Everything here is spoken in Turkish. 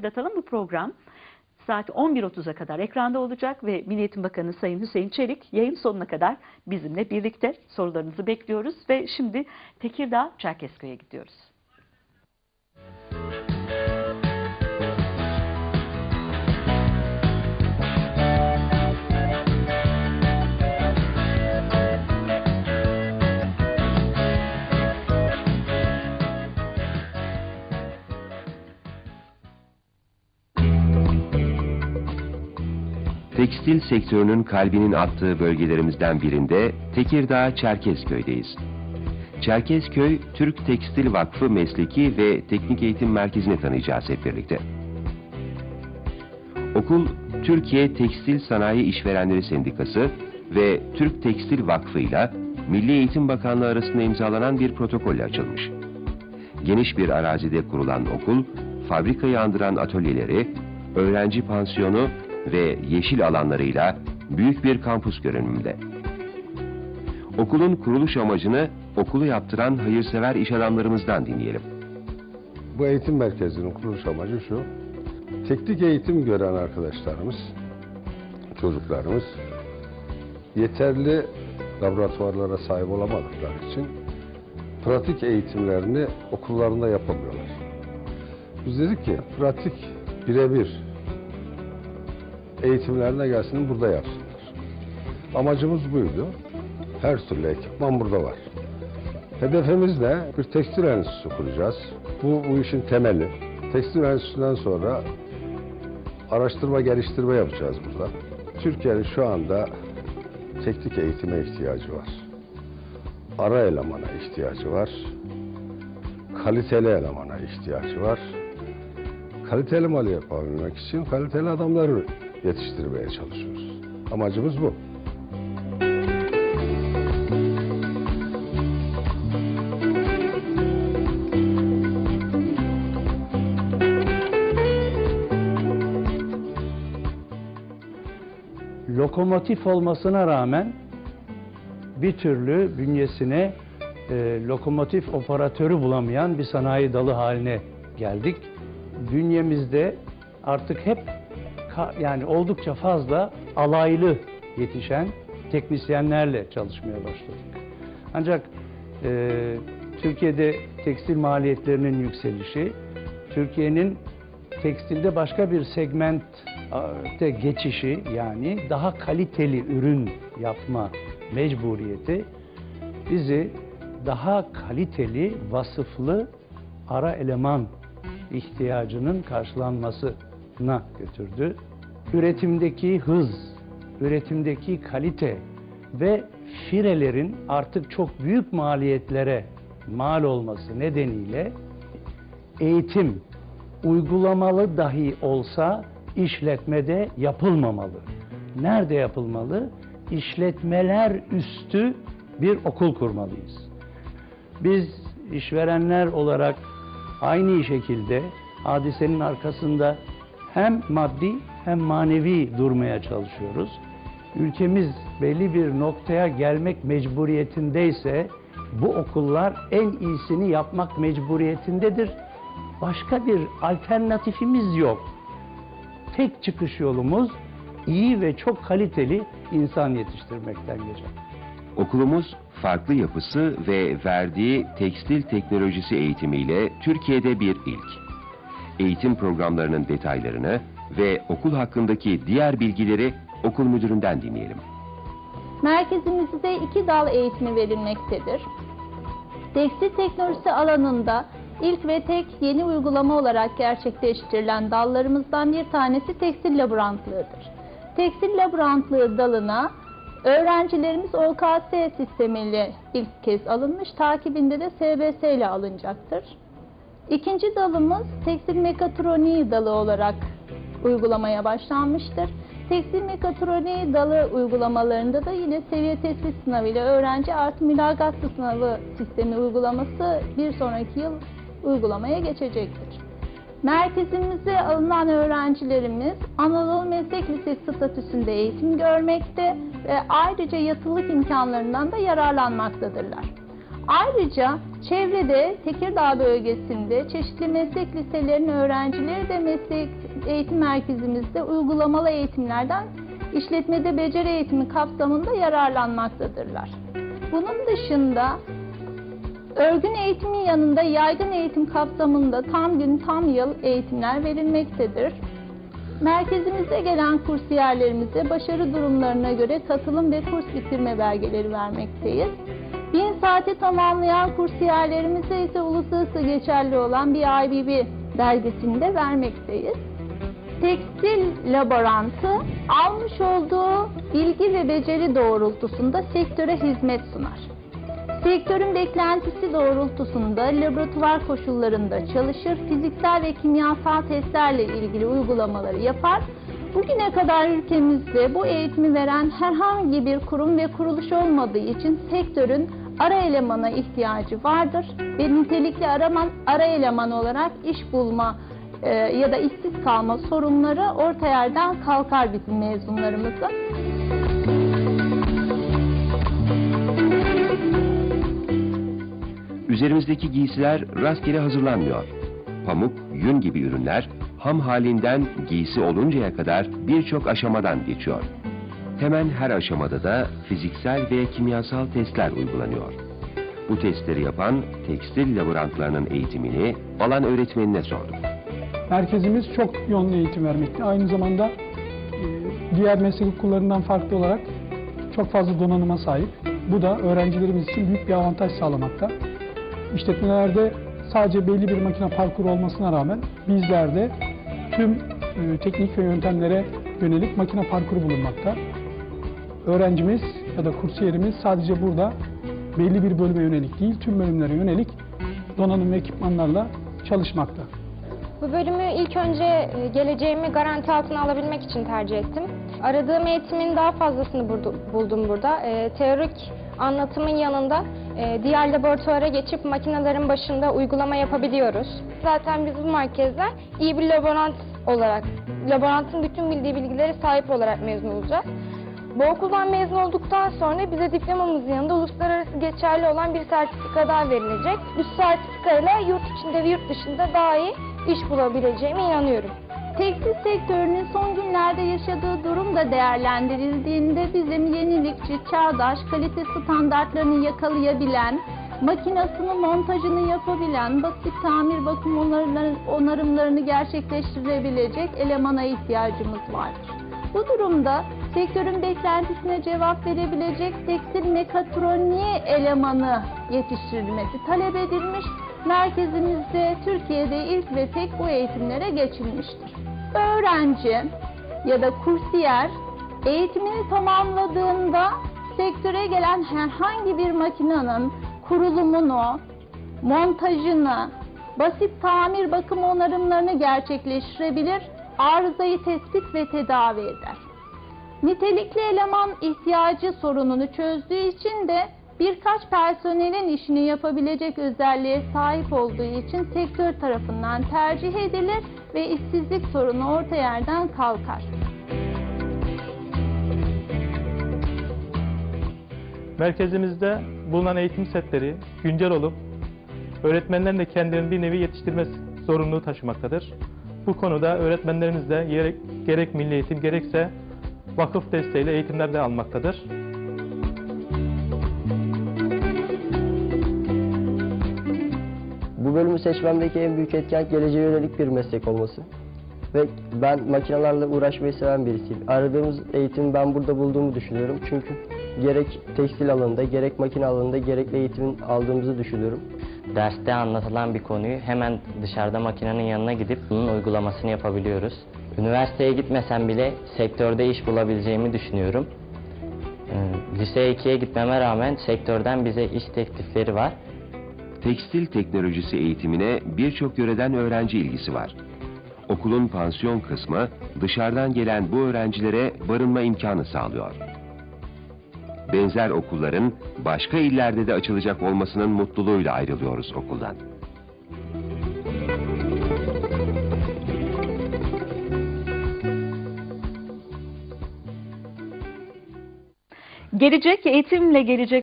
hatırlatalım bu program saat 11.30'a kadar ekranda olacak ve Milli Eğitim Bakanı Sayın Hüseyin Çelik yayın sonuna kadar bizimle birlikte sorularınızı bekliyoruz ve şimdi Tekirdağ Çerkezköy'e gidiyoruz. Tekstil sektörünün kalbinin attığı bölgelerimizden birinde Tekirdağ Çerkezköy'deyiz. Çerkezköy, Türk Tekstil Vakfı Mesleki ve Teknik Eğitim Merkezi'ni tanıyacağız hep birlikte. Okul, Türkiye Tekstil Sanayi İşverenleri Sendikası ve Türk Tekstil Vakfı ile Milli Eğitim Bakanlığı arasında imzalanan bir protokolle açılmış. Geniş bir arazide kurulan okul, fabrikayı andıran atölyeleri, öğrenci pansiyonu ve yeşil alanlarıyla büyük bir kampüs görünümünde. Okulun kuruluş amacını okulu yaptıran hayırsever iş adamlarımızdan dinleyelim. Bu eğitim merkezinin kuruluş amacı şu. Teknik eğitim gören arkadaşlarımız, çocuklarımız yeterli laboratuvarlara sahip olamadıkları için pratik eğitimlerini okullarında yapamıyorlar. Biz dedik ki pratik birebir eğitimlerine gelsin burada yapsınlar. Amacımız buydu. Her türlü ekipman burada var. Hedefimiz de bir tekstil enstitüsü kuracağız. Bu, bu işin temeli. Tekstil enstitüsünden sonra araştırma geliştirme yapacağız burada. Türkiye'nin şu anda teknik eğitime ihtiyacı var. Ara elemana ihtiyacı var. Kaliteli elemana ihtiyacı var. Kaliteli mal yapabilmek için kaliteli adamları yetiştirmeye çalışıyoruz. Amacımız bu. lokomotif olmasına rağmen bir türlü bünyesine e, lokomotif operatörü bulamayan bir sanayi dalı haline geldik. Bünyemizde artık hep yani oldukça fazla alaylı yetişen teknisyenlerle çalışmaya başladık. Ancak e, Türkiye'de tekstil maliyetlerinin yükselişi, Türkiye'nin tekstilde başka bir segmentte geçişi yani daha kaliteli ürün yapma mecburiyeti bizi daha kaliteli, vasıflı ara eleman ihtiyacının karşılanmasına götürdü. Üretimdeki hız, üretimdeki kalite ve firelerin artık çok büyük maliyetlere mal olması nedeniyle eğitim uygulamalı dahi olsa işletmede yapılmamalı. Nerede yapılmalı? İşletmeler üstü bir okul kurmalıyız. Biz işverenler olarak aynı şekilde hadisenin arkasında hem maddi hem manevi durmaya çalışıyoruz. Ülkemiz belli bir noktaya gelmek mecburiyetindeyse bu okullar en iyisini yapmak mecburiyetindedir. Başka bir alternatifimiz yok. Tek çıkış yolumuz iyi ve çok kaliteli insan yetiştirmekten geçer. Okulumuz farklı yapısı ve verdiği tekstil teknolojisi eğitimiyle Türkiye'de bir ilk. Eğitim programlarının detaylarını ve okul hakkındaki diğer bilgileri okul müdüründen dinleyelim. Merkezimizde iki dal eğitimi verilmektedir. Tekstil teknolojisi alanında ilk ve tek yeni uygulama olarak gerçekleştirilen dallarımızdan bir tanesi tekstil laborantlığıdır. Tekstil laborantlığı dalına öğrencilerimiz OKS sistemiyle ilk kez alınmış, takibinde de SBS ile alınacaktır. İkinci dalımız tekstil mekatroniği dalı olarak uygulamaya başlanmıştır. Tekstil mekatroniği dalı uygulamalarında da yine seviye tespit sınavı ile öğrenci artı mülagatlı sınavı sistemi uygulaması bir sonraki yıl uygulamaya geçecektir. Merkezimize alınan öğrencilerimiz Anadolu Meslek Lisesi statüsünde eğitim görmekte ve ayrıca yatılık imkanlarından da yararlanmaktadırlar. Ayrıca çevrede Tekirdağ bölgesinde çeşitli meslek liselerinin öğrencileri de meslek eğitim merkezimizde uygulamalı eğitimlerden işletmede beceri eğitimi kapsamında yararlanmaktadırlar. Bunun dışında örgün eğitimin yanında yaygın eğitim kapsamında tam gün tam yıl eğitimler verilmektedir. Merkezimize gelen kursiyerlerimize başarı durumlarına göre katılım ve kurs bitirme belgeleri vermekteyiz. 1000 saati tamamlayan kursiyerlerimize ise uluslararası geçerli olan bir IBB belgesini de vermekteyiz. Tekstil laborantı almış olduğu bilgi ve beceri doğrultusunda sektöre hizmet sunar. Sektörün beklentisi doğrultusunda laboratuvar koşullarında çalışır, fiziksel ve kimyasal testlerle ilgili uygulamaları yapar. Bugüne kadar ülkemizde bu eğitimi veren herhangi bir kurum ve kuruluş olmadığı için sektörün ara elemana ihtiyacı vardır ve nitelikli araman, ara eleman olarak iş bulma e, ya da işsiz kalma sorunları orta yerden kalkar bizim mezunlarımızın. Üzerimizdeki giysiler rastgele hazırlanmıyor. Pamuk, yün gibi ürünler ham halinden giysi oluncaya kadar birçok aşamadan geçiyor. Hemen her aşamada da fiziksel ve kimyasal testler uygulanıyor. Bu testleri yapan tekstil laborantlarının eğitimini alan öğretmenine sorduk. Merkezimiz çok yoğun eğitim vermekte. Aynı zamanda e, diğer meslek okullarından farklı olarak çok fazla donanıma sahip. Bu da öğrencilerimiz için büyük bir avantaj sağlamakta. İşletmelerde sadece belli bir makine parkuru olmasına rağmen bizlerde tüm e, teknik ve yöntemlere yönelik makine parkuru bulunmakta. Öğrencimiz ya da kursiyerimiz sadece burada belli bir bölüme yönelik değil, tüm bölümlere yönelik donanım ve ekipmanlarla çalışmakta. Bu bölümü ilk önce e, geleceğimi garanti altına alabilmek için tercih ettim. Aradığım eğitimin daha fazlasını buldum burada. E, teorik anlatımın yanında e, diğer laboratuvara geçip makinelerin başında uygulama yapabiliyoruz. Zaten biz bu merkezden iyi bir laborant olarak, laborantın bütün bildiği bilgilere sahip olarak mezun olacağız. Bu okuldan mezun olduktan sonra bize diplomamızın yanında uluslararası geçerli olan bir sertifika daha verilecek. Bu sertifikayla yurt içinde ve yurt dışında daha iyi iş bulabileceğime inanıyorum. Tekstil sektörünün son günlerde yaşadığı durum da değerlendirildiğinde bizim yenilikçi, çağdaş, kalite standartlarını yakalayabilen, makinasının montajını yapabilen, basit tamir bakım onarımları- onarımlarını gerçekleştirebilecek elemana ihtiyacımız vardır. Bu durumda sektörün beklentisine cevap verebilecek tekstil mekatroniği elemanı yetiştirilmesi talep edilmiş. Merkezimizde Türkiye'de ilk ve tek bu eğitimlere geçilmiştir. Öğrenci ya da kursiyer eğitimini tamamladığında sektöre gelen herhangi bir makinenin kurulumunu, montajını, basit tamir bakım onarımlarını gerçekleştirebilir, arızayı tespit ve tedavi eder. Nitelikli eleman ihtiyacı sorununu çözdüğü için de birkaç personelin işini yapabilecek özelliğe sahip olduğu için sektör tarafından tercih edilir ve işsizlik sorunu orta yerden kalkar. Merkezimizde bulunan eğitim setleri güncel olup öğretmenlerin de kendilerini bir nevi yetiştirme zorunluluğu taşımaktadır. Bu konuda öğretmenlerimiz de gerek, gerek milli eğitim gerekse vakıf desteğiyle eğitimler de almaktadır. Bu bölümü seçmemdeki en büyük etken geleceğe yönelik bir meslek olması. Ve ben makinelerle uğraşmayı seven birisiyim. Aradığımız eğitimi ben burada bulduğumu düşünüyorum. Çünkü gerek tekstil alanında, gerek makine alanında gerekli eğitimin aldığımızı düşünüyorum. Derste anlatılan bir konuyu hemen dışarıda makinenin yanına gidip bunun uygulamasını yapabiliyoruz. Üniversiteye gitmesem bile sektörde iş bulabileceğimi düşünüyorum. Ee, Lise 2'ye gitmeme rağmen sektörden bize iş teklifleri var. Tekstil teknolojisi eğitimine birçok yöreden öğrenci ilgisi var. Okulun pansiyon kısmı dışarıdan gelen bu öğrencilere barınma imkanı sağlıyor. Benzer okulların başka illerde de açılacak olmasının mutluluğuyla ayrılıyoruz okuldan. Gelecek eğitimle gelecek